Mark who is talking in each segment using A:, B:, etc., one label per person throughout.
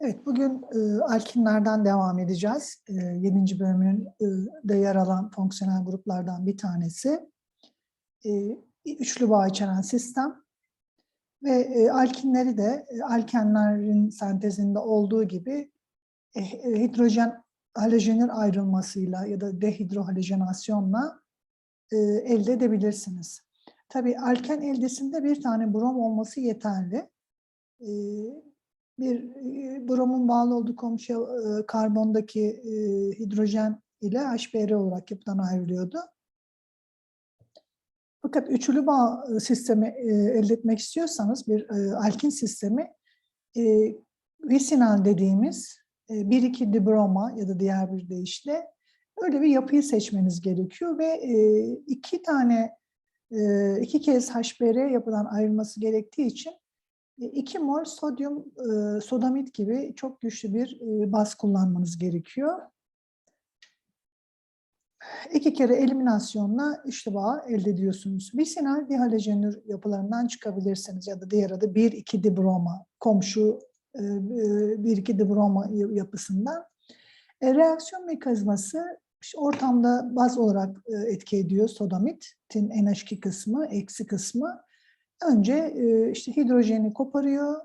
A: Evet, bugün e, alkinlerden devam edeceğiz. E, 7. bölümün e, de yer alan fonksiyonel gruplardan bir tanesi. E, üçlü bağ içeren sistem. Ve e, alkinleri de e, alkenlerin sentezinde olduğu gibi e, e, hidrojen halojenir ayrılmasıyla ya da dehidrohalojenasyonla e, elde edebilirsiniz. Tabii alken eldesinde bir tane brom olması yeterli. E, bir e, bromun bağlı olduğu komşu e, karbondaki e, hidrojen ile HBr olarak yapıdan ayrılıyordu. Fakat üçlü bağ e, sistemi e, elde etmek istiyorsanız bir e, alkin sistemi e, visinal dediğimiz e, 1-2 dibroma ya da diğer bir deyişle öyle bir yapıyı seçmeniz gerekiyor ve e, iki tane e, iki kez HBr yapıdan ayrılması gerektiği için 2 mol sodyum e, sodamit gibi çok güçlü bir e, baz kullanmanız gerekiyor. İki kere eliminasyonla üçlü bağ elde ediyorsunuz. Visinal dihalojenür yapılarından çıkabilirsiniz ya da diğer adı 1-2 dibroma, komşu 1-2 e, dibroma yapısından. reaksiyon mekanizması ortamda baz olarak etki ediyor sodamitin NH2 kısmı, eksi kısmı önce işte hidrojeni koparıyor.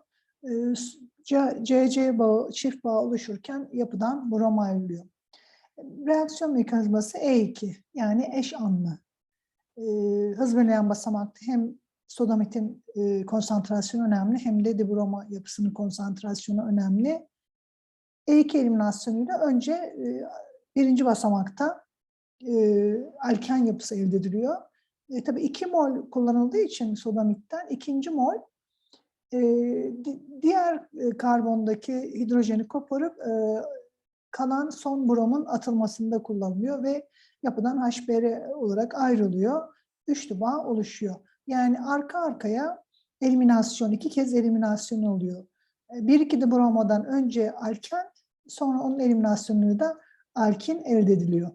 A: CC bağı, çift bağ oluşurken yapıdan brom ayrılıyor. Reaksiyon mekanizması E2 yani eş anlı. Hız bölünen basamakta hem sodamitin konsantrasyonu önemli hem de dibroma yapısının konsantrasyonu önemli. E2 eliminasyonuyla önce birinci basamakta alken yapısı elde ediliyor. E, tabii 2 mol kullanıldığı için sodamitten ikinci mol e, diğer e, karbondaki hidrojeni koparıp e, kalan son bromun atılmasında kullanılıyor ve yapıdan HBr olarak ayrılıyor. Üçlü bağ oluşuyor. Yani arka arkaya eliminasyon, iki kez eliminasyon oluyor. E, bir iki de bromodan önce alken, sonra onun eliminasyonunu da alkin elde ediliyor.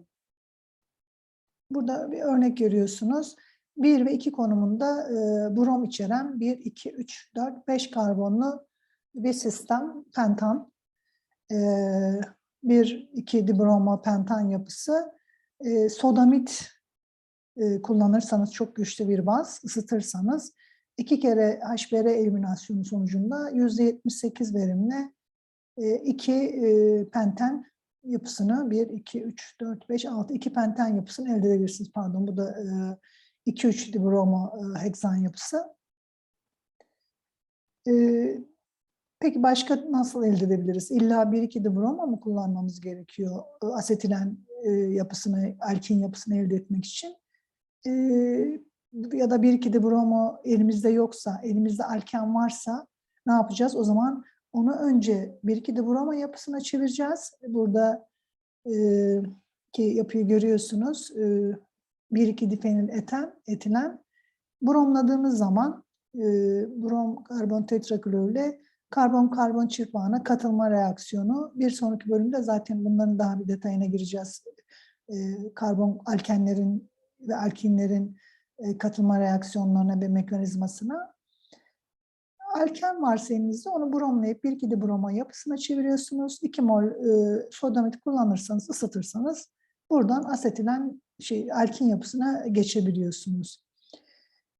A: Burada bir örnek görüyorsunuz. 1 ve 2 konumunda e, brom içeren 1, 2, 3, 4, 5 karbonlu bir sistem pentan. E, 1, 2 dibromo pentan yapısı. E, sodamit e, kullanırsanız çok güçlü bir baz, ısıtırsanız iki kere HBr eliminasyonu sonucunda %78 verimle e, iki e, penten yapısını 1, 2, 3, 4, 5, 6, 2 penten yapısını elde edebilirsiniz. Pardon bu da e, 2-3 dibromo e, heksan yapısı. E, peki başka nasıl elde edebiliriz? İlla 1-2 dibromo mu kullanmamız gerekiyor asetilen yapısını, alkin yapısını elde etmek için? Ya da 1-2 dibromo elimizde yoksa, elimizde alken varsa ne yapacağız? O zaman onu önce 1-2 dibroma yapısına çevireceğiz. Burada e, ki yapıyı görüyorsunuz. E, 1-2 difenil eten, etilen. Bromladığımız zaman e, brom karbon tetraklorürle karbon karbon çift bağına katılma reaksiyonu. Bir sonraki bölümde zaten bunların daha bir detayına gireceğiz. E, karbon alkenlerin ve alkinlerin e, katılma reaksiyonlarına ve mekanizmasına alken varsa elinizde onu bromlayıp bir iki de broma yapısına çeviriyorsunuz. 2 mol e, sodamit kullanırsanız, ısıtırsanız buradan asetilen şey alkin yapısına geçebiliyorsunuz.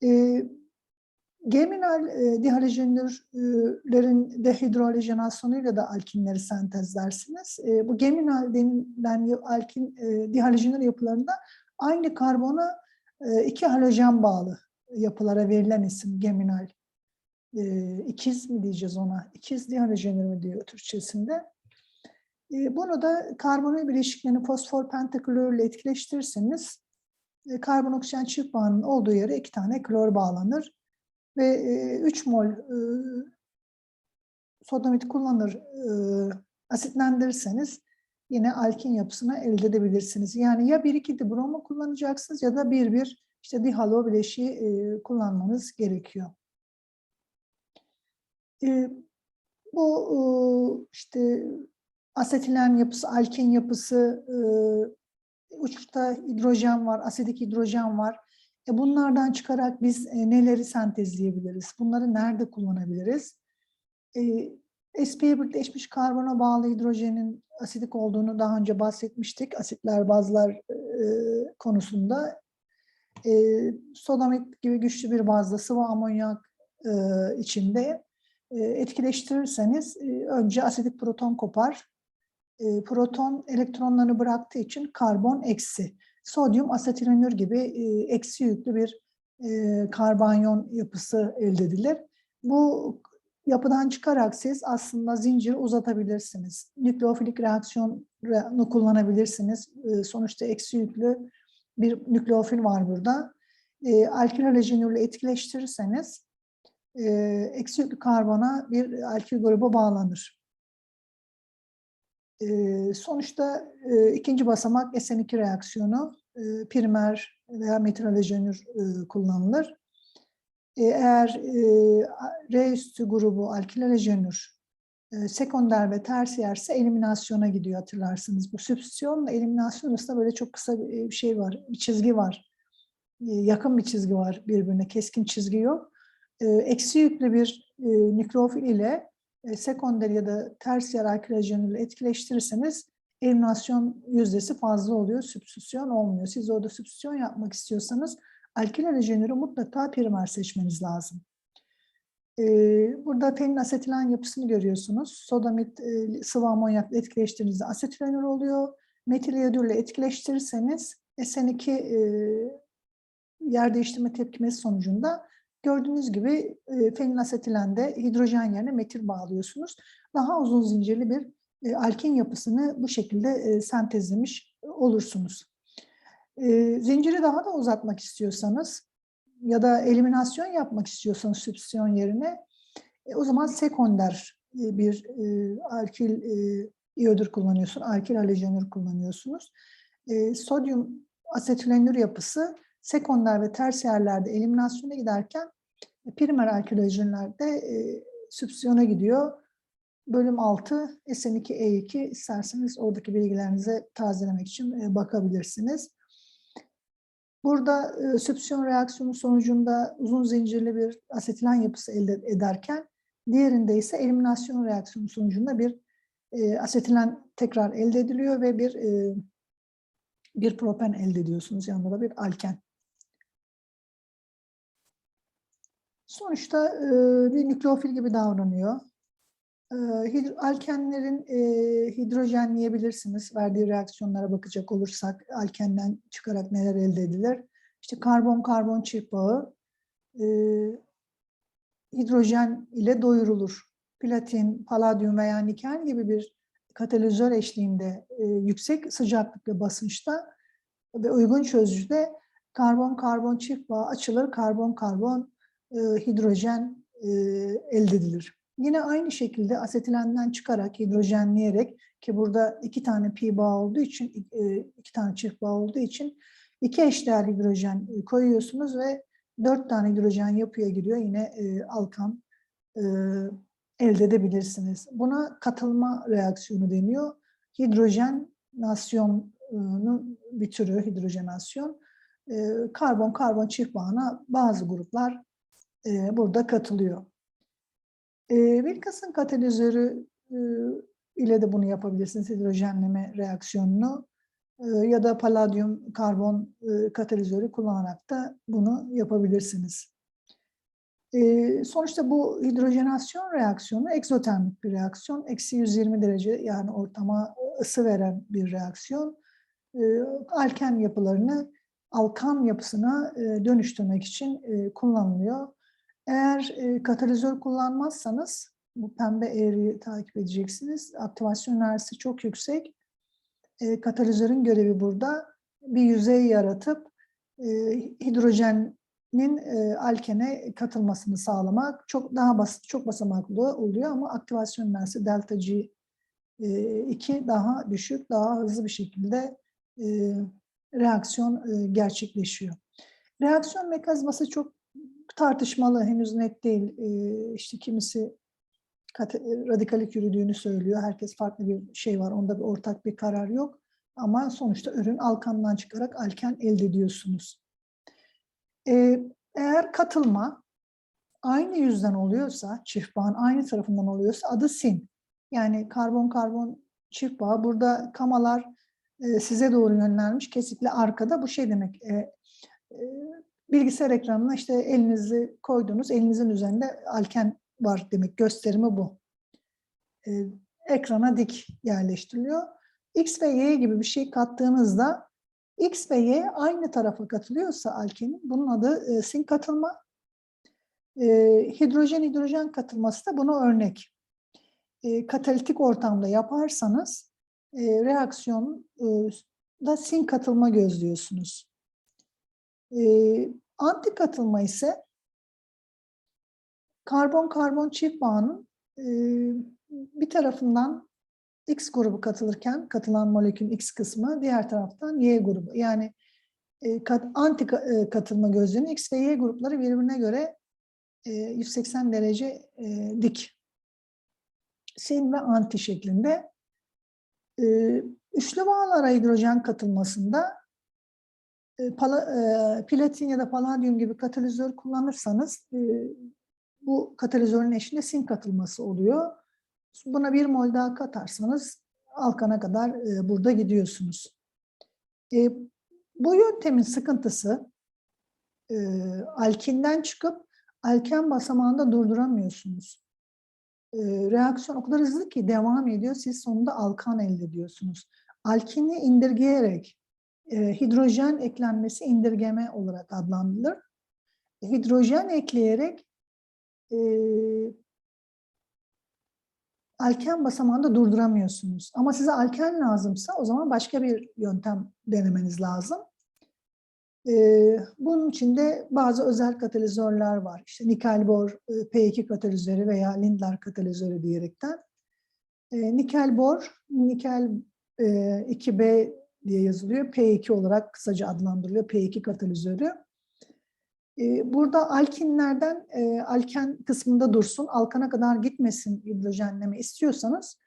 A: E, geminal e, dihalojenlerin dehidrohalojenasyonuyla da alkinleri sentezlersiniz. E, bu geminal denilen alkin e, dihalojenler yapılarında aynı karbona e, iki halojen bağlı yapılara verilen isim geminal e, ikiz mi diyeceğiz ona? İkiz dihalojenür mü diyor Türkçesinde. E, bunu da karbonil bileşiklerini fosfor pentaklor ile etkileştirirseniz e, karbon oksijen çift bağının olduğu yere iki tane klor bağlanır ve e, 3 mol e, sodamit kullanır e, asitlendirirseniz yine alkin yapısını elde edebilirsiniz. Yani ya 1-2 dibromo kullanacaksınız ya da 1-1 işte dihalo bileşiği e, kullanmanız gerekiyor. E, bu işte asetilen yapısı, alken yapısı, e, uçta hidrojen var, asidik hidrojen var. E, bunlardan çıkarak biz e, neleri sentezleyebiliriz? Bunları nerede kullanabiliriz? E, sp birleşmiş karbona bağlı hidrojenin asidik olduğunu daha önce bahsetmiştik. Asitler, bazlar e, konusunda. E, sodamit gibi güçlü bir bazda sıvı amonyak e, içinde e, etkileştirirseniz e, önce asidik proton kopar. E, proton elektronlarını bıraktığı için karbon eksi. Sodyum asetilenür gibi e, eksi yüklü bir e, karbanyon yapısı elde edilir. Bu yapıdan çıkarak siz aslında zinciri uzatabilirsiniz. Nükleofilik reaksiyonu kullanabilirsiniz. E, sonuçta eksi yüklü bir nükleofil var burada. Alkil halojenürle etkileştirirseniz e, eksi yüklü karbona bir alkil grubu bağlanır. E, sonuçta e, ikinci basamak SN2 reaksiyonu e, primer veya metil halojenür e, kullanılır. E, eğer e, R üstü grubu alkil halojenür e, sekonder ve tersiyerse eliminasyona gidiyor hatırlarsınız. Bu sübstitüsyonla eliminasyon arasında böyle çok kısa bir şey var, bir çizgi var. E, yakın bir çizgi var birbirine, keskin çizgi yok. E, eksi yüklü bir e, nükleofil ile e, sekonder ya da tersiyer alkil halojenürle etkileştirirseniz eliminasyon yüzdesi fazla oluyor, sübstitüsyon olmuyor. Siz orada sübstitüsyon yapmak istiyorsanız alkil halojenürü mutlaka primer seçmeniz lazım. Ee, burada penin asetilen yapısını görüyorsunuz. Sodamit e, sıvı amonyakla etkileştirdiğinizde asetilenür oluyor. Metil iyodürle etkileştirirseniz SN2 e, yer değiştirme tepkimesi sonucunda gördüğünüz gibi e, fenilasetilende hidrojen yerine metil bağlıyorsunuz. Daha uzun zincirli bir e, alkin yapısını bu şekilde e, sentezlemiş olursunuz. E, zinciri daha da uzatmak istiyorsanız ya da eliminasyon yapmak istiyorsanız sübstitüsyon yerine e, o zaman sekonder e, bir e, alkil e, iyodür kullanıyorsun, alkil halojenür kullanıyorsunuz. E, sodyum asetilenür yapısı sekonder ve tersiyerlerde eliminasyona giderken e, primer alkil halojenlerde e, sübstitüsyona gidiyor. Bölüm 6 SN2E2 isterseniz oradaki bilgilerinize tazelemek için e, bakabilirsiniz. Burada e, sübsiyon reaksiyonu sonucunda uzun zincirli bir asetilen yapısı elde ederken diğerinde ise eliminasyon reaksiyonu sonucunda bir e, asetilen tekrar elde ediliyor ve bir e, bir propen elde ediyorsunuz. Yanında da bir alken. Sonuçta e, bir nükleofil gibi davranıyor. E, alkenlerin e, hidrojenleyebilirsiniz. Verdiği reaksiyonlara bakacak olursak alkenden çıkarak neler elde edilir? İşte karbon-karbon çift bağı e, hidrojen ile doyurulur. Platin, paladyum veya nikel gibi bir katalizör eşliğinde e, yüksek sıcaklık ve basınçta ve uygun çözücüde karbon-karbon çift bağı açılır. Karbon-karbon hidrojen e, elde edilir. Yine aynı şekilde asetilenden çıkarak hidrojenleyerek ki burada iki tane pi bağ olduğu için e, iki tane çift bağ olduğu için iki eşdeğer hidrojen koyuyorsunuz ve dört tane hidrojen yapıya giriyor. Yine e, alkan e, elde edebilirsiniz. Buna katılma reaksiyonu deniyor. Hidrojenasyonun bir türü hidrojenasyon. Karbon-karbon çift bağına bazı gruplar burada katılıyor. E, katalizörü e, ile de bunu yapabilirsiniz hidrojenleme reaksiyonunu e, ya da paladyum karbon e, katalizörü kullanarak da bunu yapabilirsiniz. E, sonuçta bu hidrojenasyon reaksiyonu egzotermik bir reaksiyon. Eksi 120 derece yani ortama ısı veren bir reaksiyon. E, alken yapılarını alkan yapısına e, dönüştürmek için e, kullanılıyor. Eğer e, katalizör kullanmazsanız bu pembe eğriyi takip edeceksiniz. Aktivasyon enerjisi çok yüksek. E, katalizörün görevi burada bir yüzey yaratıp e, hidrojenin alkene katılmasını sağlamak. Çok daha basit, çok basamaklı oluyor ama aktivasyon enerjisi delta G 2 e, daha düşük, daha hızlı bir şekilde reaksiyon gerçekleşiyor. Reaksiyon mekanizması çok tartışmalı, henüz net değil. E, işte kimisi radikalik yürüdüğünü söylüyor. Herkes farklı bir şey var. Onda bir ortak bir karar yok. Ama sonuçta ürün alkandan çıkarak alken elde ediyorsunuz. Ee, eğer katılma aynı yüzden oluyorsa, çift bağın aynı tarafından oluyorsa adı sin. Yani karbon karbon çift bağ. Burada kamalar e, size doğru yönlenmiş. Kesikli arkada bu şey demek. e, e, bilgisayar ekranına işte elinizi koydunuz. Elinizin üzerinde alken var demek. Gösterimi bu. E, ekrana dik yerleştiriliyor. X ve Y gibi bir şey kattığınızda X ve Y aynı tarafa katılıyorsa alkenin bunun adı e, sin katılma. E, hidrojen hidrojen katılması da buna örnek. E, katalitik ortamda yaparsanız e, reaksiyon e, da sin katılma gözlüyorsunuz. E, anti ise karbon karbon çift bağının bir tarafından X grubu katılırken katılan molekülün X kısmı diğer taraftan Y grubu. Yani e, anti ka- katılma gözlüğünün X ve Y grupları birbirine göre e, 180 derece dik. Sin ve anti şeklinde. Üçlü bağlara hidrojen katılmasında pala, e, platin ya da paladyum gibi katalizör kullanırsanız e, bu katalizörün eşinde sin katılması oluyor. Buna bir mol daha katarsanız alkana kadar e, burada gidiyorsunuz. E, bu yöntemin sıkıntısı e, alkinden çıkıp alken basamağında durduramıyorsunuz. E, reaksiyon o kadar hızlı ki devam ediyor. Siz sonunda alkan elde ediyorsunuz. Alkini indirgeyerek e, hidrojen eklenmesi indirgeme olarak adlandırılır. Hidrojen ekleyerek e, alken basamağında durduramıyorsunuz. Ama size alken lazımsa o zaman başka bir yöntem denemeniz lazım. Ee, bunun için de bazı özel katalizörler var. İşte nikel bor e, P2 katalizörü veya Lindlar katalizörü diyerekten. Ee, nikel bor, nikel e, 2B diye yazılıyor. P2 olarak kısaca adlandırılıyor. P2 katalizörü. Ee, Burada alkinlerden e, alken kısmında dursun, alkana kadar gitmesin hidrojenleme istiyorsanız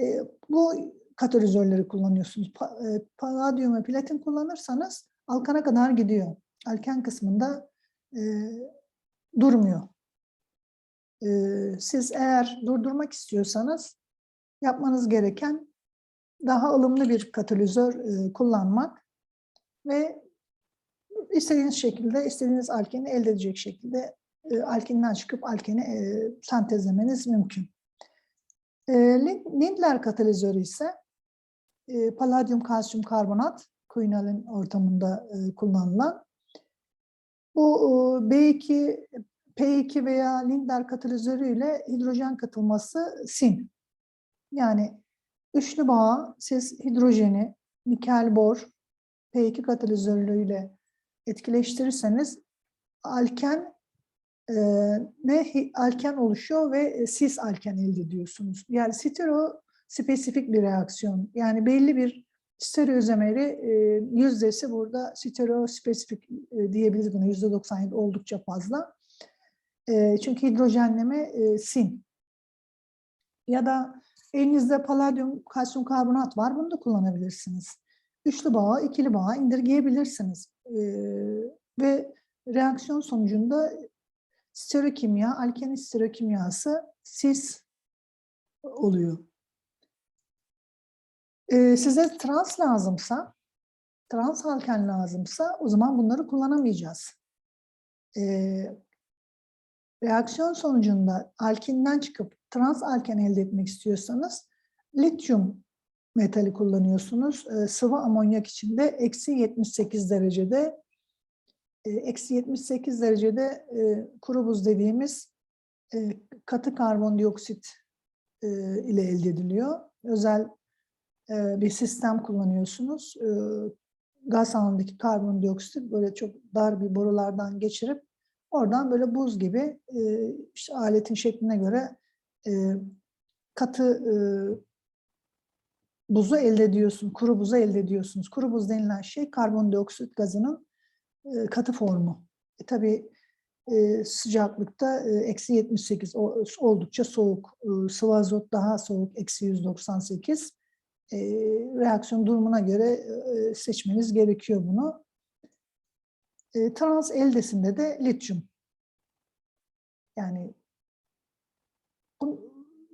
A: e, bu katalizörleri kullanıyorsunuz. E, paladyum ve platin kullanırsanız alkana kadar gidiyor. Alken kısmında durmuyor. Siz eğer durdurmak istiyorsanız yapmanız gereken daha ılımlı bir katalizör e, kullanmak ve istediğiniz şekilde, istediğiniz alkeni elde edecek şekilde e, alkeninden çıkıp alkeni e, sentezlemeniz mümkün. E, Lindler katalizörü ise e, paladyum kalsiyum karbonat quinalin ortamında e, kullanılan bu e, B2 P2 veya Lindler katalizörü ile hidrojen katılması sin. Yani üçlü bağa siz hidrojeni nikel bor P2 katalizörüyle etkileştirirseniz alken e, ne alken oluşuyor ve cis alken elde ediyorsunuz. Yani stereo spesifik bir reaksiyon. Yani belli bir stereoizomeri e, yüzdesi burada stereo spesifik e, diyebiliriz buna. Yüzde 97 oldukça fazla. E, çünkü hidrojenleme e, sin. Ya da elinizde paladyum kalsiyum karbonat var. Bunu da kullanabilirsiniz. Üçlü bağı, ikili bağı indirgeyebilirsiniz. Ee, ve reaksiyon sonucunda stereokimya, alkeni stereokimyası cis oluyor. Ee, size trans lazımsa, trans alken lazımsa o zaman bunları kullanamayacağız. Ee, reaksiyon sonucunda alkinden çıkıp trans alken elde etmek istiyorsanız lityum metali kullanıyorsunuz. E, sıvı amonyak içinde eksi 78 derecede e, eksi 78 derecede e, kuru buz dediğimiz e, katı karbondioksit e, ile elde ediliyor. Özel e, bir sistem kullanıyorsunuz. E, gaz alanındaki karbondioksit böyle çok dar bir borulardan geçirip oradan böyle buz gibi e, işte aletin şekline göre e, katı e, buzu elde ediyorsun, kuru buzu elde ediyorsunuz. Kuru buz denilen şey karbondioksit gazının e, katı formu. E, tabii e, sıcaklıkta eksi 78 o, oldukça soğuk. E, sıvı azot daha soğuk eksi 198. E, reaksiyon durumuna göre seçmeniz gerekiyor bunu. Trans eldesinde de lityum. Yani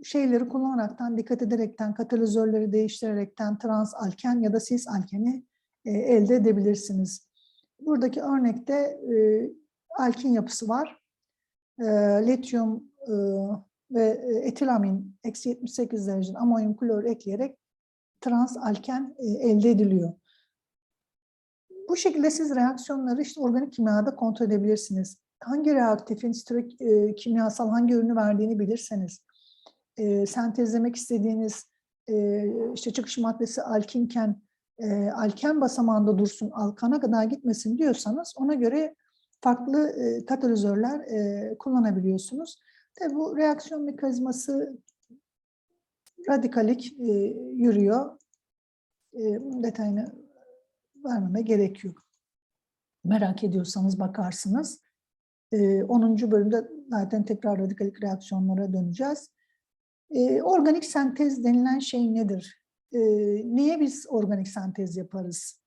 A: şeyleri kullanaraktan, dikkat ederekten, katalizörleri değiştirerekten trans alken ya da sis alkeni e, elde edebilirsiniz. Buradaki örnekte e, alkin yapısı var. E, lityum e, ve e, etilamin eksi 78 derecede amonyum klor ekleyerek trans alken e, elde ediliyor. Bu şekilde siz reaksiyonları işte organik kimyada kontrol edebilirsiniz hangi reaktifin e, kimyasal hangi ürünü verdiğini bilirseniz, e, sentezlemek istediğiniz e, işte çıkış maddesi alkinken e, alken basamağında dursun, alkana kadar gitmesin diyorsanız ona göre farklı e, katalizörler e, kullanabiliyorsunuz. Tabi bu reaksiyon mekanizması radikalik e, yürüyor. E, detayını vermeme gerek yok. Merak ediyorsanız bakarsınız. E, 10. bölümde zaten tekrar radikalik reaksiyonlara döneceğiz. E, organik sentez denilen şey nedir? E, niye biz organik sentez yaparız?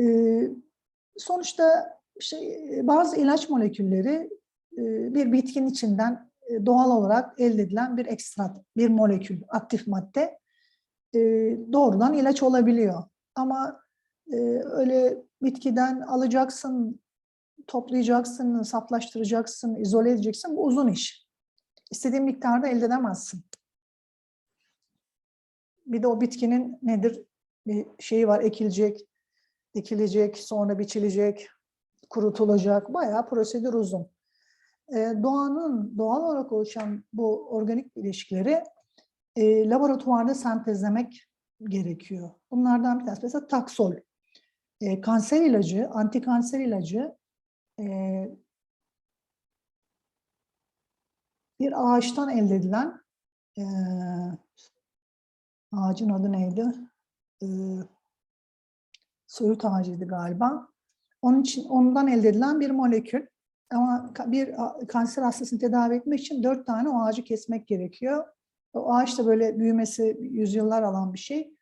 A: E, sonuçta şey, bazı ilaç molekülleri e, bir bitkinin içinden e, doğal olarak elde edilen bir ekstrat, bir molekül, aktif madde e, doğrudan ilaç olabiliyor. Ama öyle bitkiden alacaksın, toplayacaksın, saflaştıracaksın, izole edeceksin. Bu uzun iş. İstediğin miktarda elde edemezsin. Bir de o bitkinin nedir? Bir şeyi var, ekilecek, dikilecek, sonra biçilecek, kurutulacak. Bayağı prosedür uzun. Doğanın doğal olarak oluşan bu organik ilişkileri laboratuvarda sentezlemek gerekiyor. Bunlardan bir tanesi mesela taksol. kanser ilacı, antikanser ilacı bir ağaçtan elde edilen ağacın adı neydi? E, soyut ağacıydı galiba. Onun için ondan elde edilen bir molekül. Ama bir kanser hastasını tedavi etmek için dört tane o ağacı kesmek gerekiyor. O ağaç da böyle büyümesi yüzyıllar alan bir şey.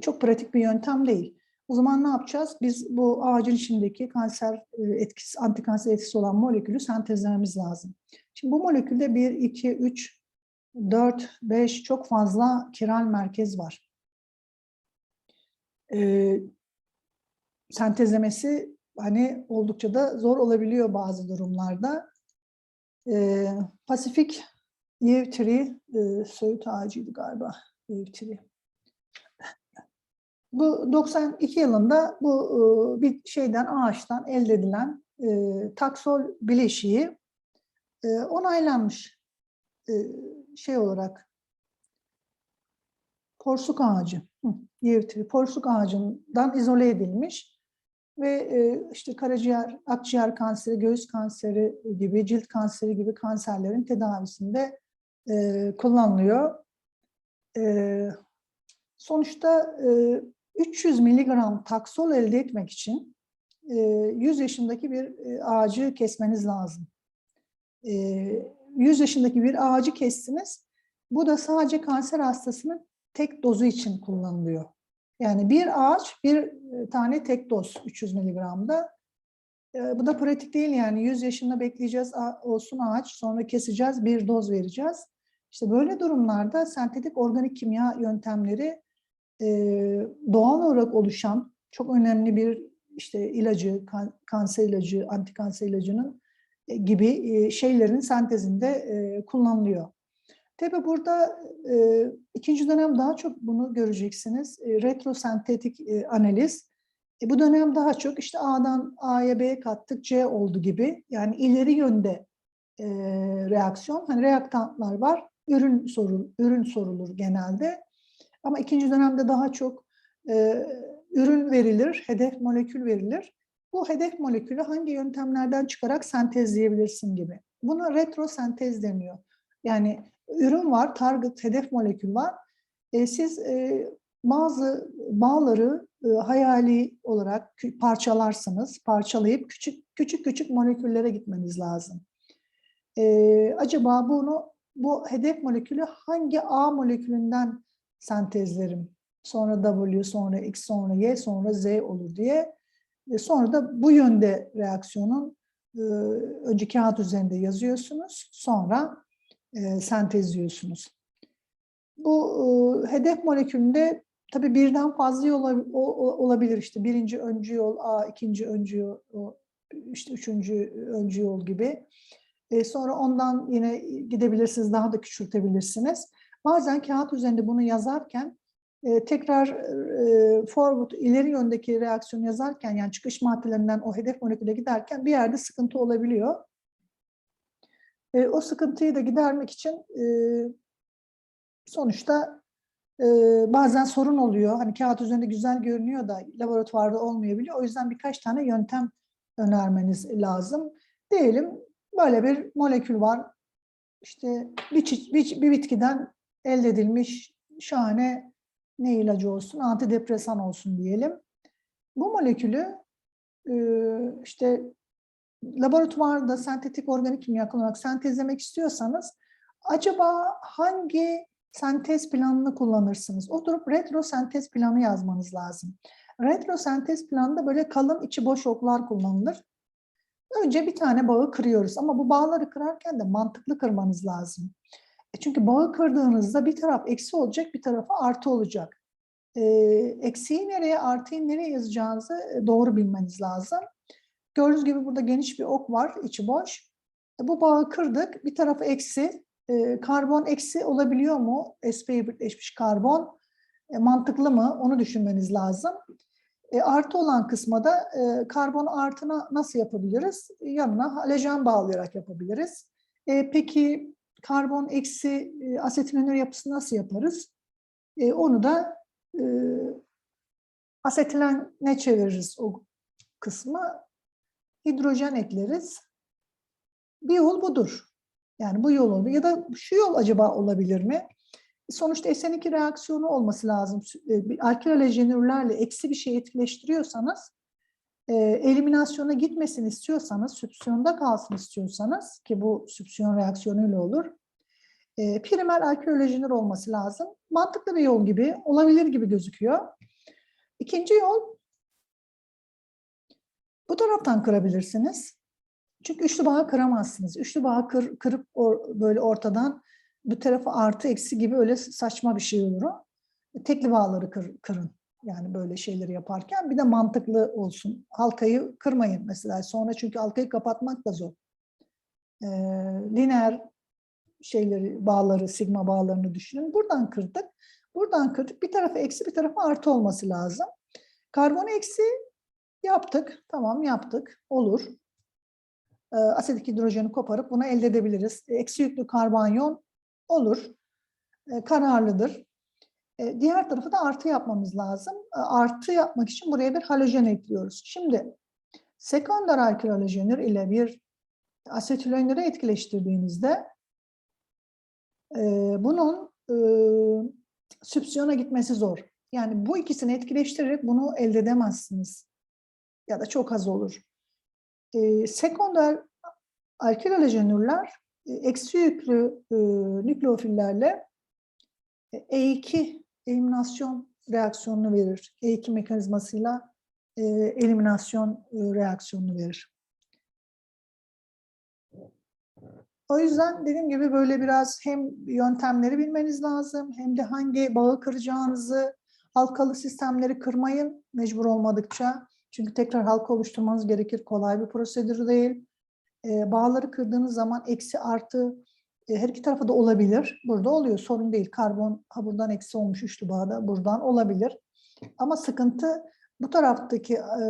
A: Çok pratik bir yöntem değil. O zaman ne yapacağız? Biz bu ağacın içindeki kanser etkisi, antikanser etkisi olan molekülü sentezlememiz lazım. Şimdi bu molekülde 1, 2, 3, 4, 5 çok fazla kiral merkez var. Ee, sentezlemesi hani oldukça da zor olabiliyor bazı durumlarda. Ee, Pasifik Yevtiri, e, Söğüt ağacıydı galiba. Yevtiri. Bu 92 yılında bu e, bir şeyden ağaçtan elde edilen e, taksol bileşiği e, onaylanmış e, şey olarak porsuk ağacı, Yevtiri, porsuk ağacından izole edilmiş ve e, işte karaciğer, akciğer kanseri, göğüs kanseri gibi, cilt kanseri gibi kanserlerin tedavisinde kullanılıyor. Sonuçta e, 300 miligram taksol elde etmek için e, 100 yaşındaki bir ağacı kesmeniz lazım. E, 100 yaşındaki bir ağacı kestiniz. Bu da sadece kanser hastasının tek dozu için kullanılıyor. Yani bir ağaç bir e, tane tek doz 300 miligramda. E, bu da pratik değil yani 100 yaşında bekleyeceğiz olsun ağaç sonra keseceğiz bir doz vereceğiz. İşte böyle durumlarda sentetik organik kimya yöntemleri e, doğal olarak oluşan çok önemli bir işte ilacı, kan, kanser ilacı, antikanser ilacının e, gibi şeylerin sentezinde kullanılıyor. Tabi burada e, ikinci dönem daha çok bunu göreceksiniz. E, retrosentetik e, analiz. E, bu dönem daha çok işte A'dan A'ya B'ye kattık C oldu gibi. Yani ileri yönde e, reaksiyon. Hani reaktantlar var. Ürün sorul, ürün sorulur genelde. Ama ikinci dönemde daha çok e, ürün verilir, hedef molekül verilir. Bu hedef molekülü hangi yöntemlerden çıkarak sentezleyebilirsin gibi. Buna retrosentez deniyor. Yani ürün var, target, hedef molekül var. E, siz e, bazı bağları e, hayali olarak parçalarsınız. Parçalayıp küçük küçük küçük moleküllere gitmeniz lazım. E, acaba bunu bu hedef molekülü hangi A molekülünden sentezlerim? Sonra W, sonra X, sonra Y, sonra Z olur diye. E, sonra da bu yönde reaksiyonun e, önce kağıt üzerinde yazıyorsunuz, sonra e, sentezliyorsunuz. Bu e, hedef molekülünde tabii birden fazla yol olabilir işte birinci öncü yol A, ikinci öncü yol, işte üçüncü öncü yol gibi. Sonra ondan yine gidebilirsiniz, daha da küçültebilirsiniz. Bazen kağıt üzerinde bunu yazarken e, tekrar e, forward, ileri yöndeki reaksiyonu yazarken yani çıkış maddelerinden o hedef moleküle giderken bir yerde sıkıntı olabiliyor. E, o sıkıntıyı da gidermek için e, sonuçta e, bazen sorun oluyor. Hani kağıt üzerinde güzel görünüyor da laboratuvarda olmayabiliyor. O yüzden birkaç tane yöntem önermeniz lazım. Diyelim böyle bir molekül var. İşte bir, bir, bir bitkiden elde edilmiş şahane ne ilacı olsun, antidepresan olsun diyelim. Bu molekülü e, işte laboratuvarda sentetik organik kimya kullanarak sentezlemek istiyorsanız acaba hangi sentez planını kullanırsınız? Oturup retro sentez planı yazmanız lazım. Retro sentez planında böyle kalın içi boş oklar kullanılır. Önce bir tane bağı kırıyoruz ama bu bağları kırarken de mantıklı kırmanız lazım. E Çünkü bağı kırdığınızda bir taraf eksi olacak, bir tarafı artı olacak. E, eksiği nereye, artıyı nereye yazacağınızı e, doğru bilmeniz lazım. Gördüğünüz gibi burada geniş bir ok var, içi boş. E, bu bağı kırdık, bir tarafı eksi. Karbon eksi olabiliyor mu? sp birleşmiş karbon. Mantıklı mı? Onu düşünmeniz lazım. E, artı olan kısma da e, karbon artına nasıl yapabiliriz? Yanına halojen bağlayarak yapabiliriz. E, peki karbon eksi e, asetilenür yapısı nasıl yaparız? E, onu da e, asetilen ne çeviririz o kısmı? Hidrojen ekleriz. Bir yol budur. Yani bu yol olur. Ya da şu yol acaba olabilir mi? Sonuçta SN2 reaksiyonu olması lazım. E, Alkil halojenürlerle eksi bir şey etkileştiriyorsanız, e, eliminasyona gitmesini istiyorsanız, süpsiyonda kalsın istiyorsanız ki bu süpsiyon reaksiyonuyla olur. E, primer alkil halojenür olması lazım. Mantıklı bir yol gibi, olabilir gibi gözüküyor. İkinci yol, bu taraftan kırabilirsiniz. Çünkü üçlü bağı kıramazsınız. Üçlü bağı kır, kırıp or- böyle ortadan bu tarafı artı eksi gibi öyle saçma bir şey olur. Tekli bağları kır- kırın. Yani böyle şeyleri yaparken bir de mantıklı olsun. Halkayı kırmayın mesela. Sonra çünkü halkayı kapatmak da zor. Ee, lineer şeyleri, bağları, sigma bağlarını düşünün. Buradan kırdık. Buradan kırdık. Bir tarafı eksi, bir tarafı artı olması lazım. Karbon eksi yaptık. Tamam yaptık. Olur. Ee, asidik hidrojeni koparıp bunu elde edebiliriz. Eksi yüklü karbonyon olur. Ee, kararlıdır. Ee, diğer tarafı da artı yapmamız lazım. Ee, artı yapmak için buraya bir halojen ekliyoruz. Şimdi sekonder alkil halojenür ile bir asetilönürü etkileştirdiğinizde e, bunun e, süpsiyona gitmesi zor. Yani bu ikisini etkileştirerek bunu elde edemezsiniz. Ya da çok az olur. E, sekonder alkil halojenürler e, eksi yüklü e, nükleofillerle e, E2 eliminasyon reaksiyonunu verir. E2 mekanizmasıyla e, eliminasyon e, reaksiyonunu verir. O yüzden dediğim gibi böyle biraz hem yöntemleri bilmeniz lazım hem de hangi bağı kıracağınızı halkalı sistemleri kırmayın mecbur olmadıkça. Çünkü tekrar halka oluşturmanız gerekir. Kolay bir prosedür değil. E, bağları kırdığınız zaman eksi artı her iki tarafa da olabilir. Burada oluyor. Sorun değil. Karbon ha buradan eksi olmuş üçlü bağda buradan olabilir. Ama sıkıntı bu taraftaki e,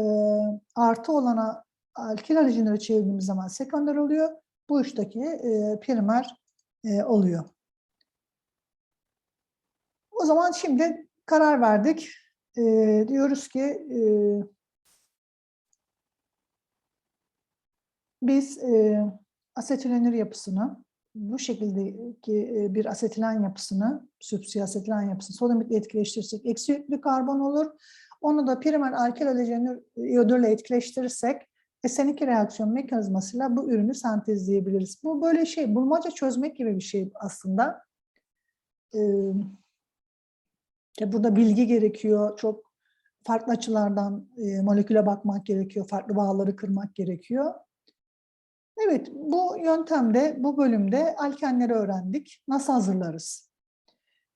A: artı olana alkil halojenleri çevirdiğimiz zaman sekonder oluyor. Bu uçtaki e, primer e, oluyor. O zaman şimdi karar verdik. E, diyoruz ki e, biz e, asetilenür yapısını bu şekildeki e, bir asetilen yapısını, süpsi asetilen yapısını sodyumla etkileştirirsek eksi yüklü karbon olur. Onu da primer alkil halojenür iyodürle etkileştirirsek SN2 reaksiyon mekanizmasıyla bu ürünü sentezleyebiliriz. Bu böyle şey, bulmaca çözmek gibi bir şey aslında. Ee, burada bilgi gerekiyor, çok farklı açılardan e, moleküle bakmak gerekiyor, farklı bağları kırmak gerekiyor. Evet, bu yöntemde, bu bölümde alkenleri öğrendik. Nasıl hazırlarız?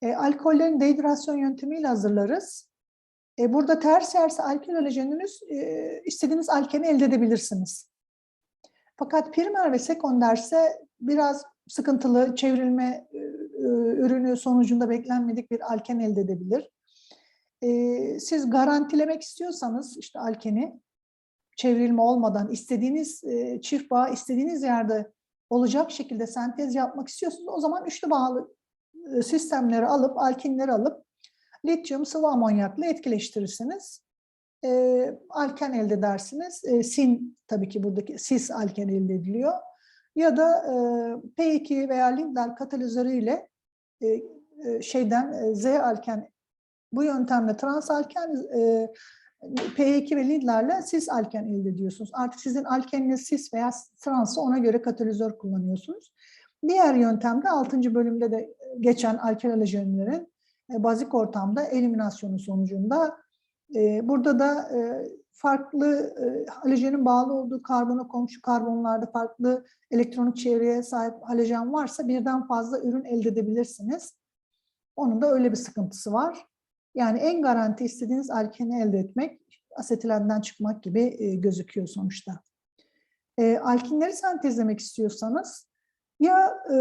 A: E, alkollerin dehidrasyon yöntemiyle hazırlarız. E, burada ters yerse alkol halojeniniz e, istediğiniz alkeni elde edebilirsiniz. Fakat primer ve sekonderse biraz sıkıntılı çevrilme e, e, ürünü sonucunda beklenmedik bir alken elde edebilir. E, siz garantilemek istiyorsanız işte alkeni çevrilme olmadan istediğiniz çift bağ istediğiniz yerde olacak şekilde sentez yapmak istiyorsunuz. O zaman üçlü bağlı e, sistemleri alıp alkinleri alıp lityum sıvı amonyakla etkileştirirsiniz. E, alken elde edersiniz. E, sin tabii ki buradaki sis alken elde ediliyor. Ya da e, P2 veya Lindlar katalizörüyle e, e, şeyden e, Z alken bu yöntemle trans alken e, P2 ve Lindlar'la cis alken elde ediyorsunuz. Artık sizin alkeniniz cis veya transı ona göre katalizör kullanıyorsunuz. Diğer yöntemde 6. bölümde de geçen alkel halojenlerin e, bazik ortamda eliminasyonu sonucunda e, burada da e, farklı halojenin bağlı olduğu karbona komşu karbonlarda farklı elektronik çevreye sahip halojen varsa birden fazla ürün elde edebilirsiniz. Onun da öyle bir sıkıntısı var. Yani en garanti istediğiniz alkeni elde etmek, asetilenden çıkmak gibi e, gözüküyor sonuçta. E, alkinleri sentezlemek istiyorsanız ya e,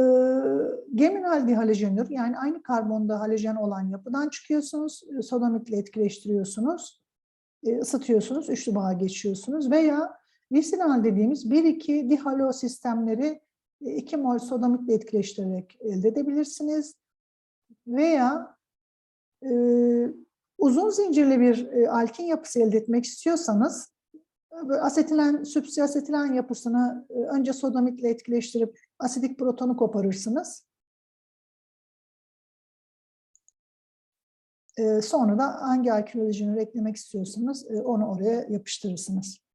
A: geminal dihalojenür yani aynı karbonda halojen olan yapıdan çıkıyorsunuz, e, sodomitle etkileştiriyorsunuz, e, ısıtıyorsunuz, üçlü bağa geçiyorsunuz veya visinal dediğimiz 1-2 dihalo sistemleri 2 mol sodomitle etkileştirerek elde edebilirsiniz. Veya e, uzun zincirli bir e, alkin yapısı elde etmek istiyorsanız böyle asetilen, süpsiasetilen yapısını e, önce sodomitle etkileştirip asidik protonu koparırsınız. E, sonra da hangi alkil eklemek istiyorsanız e, onu oraya yapıştırırsınız.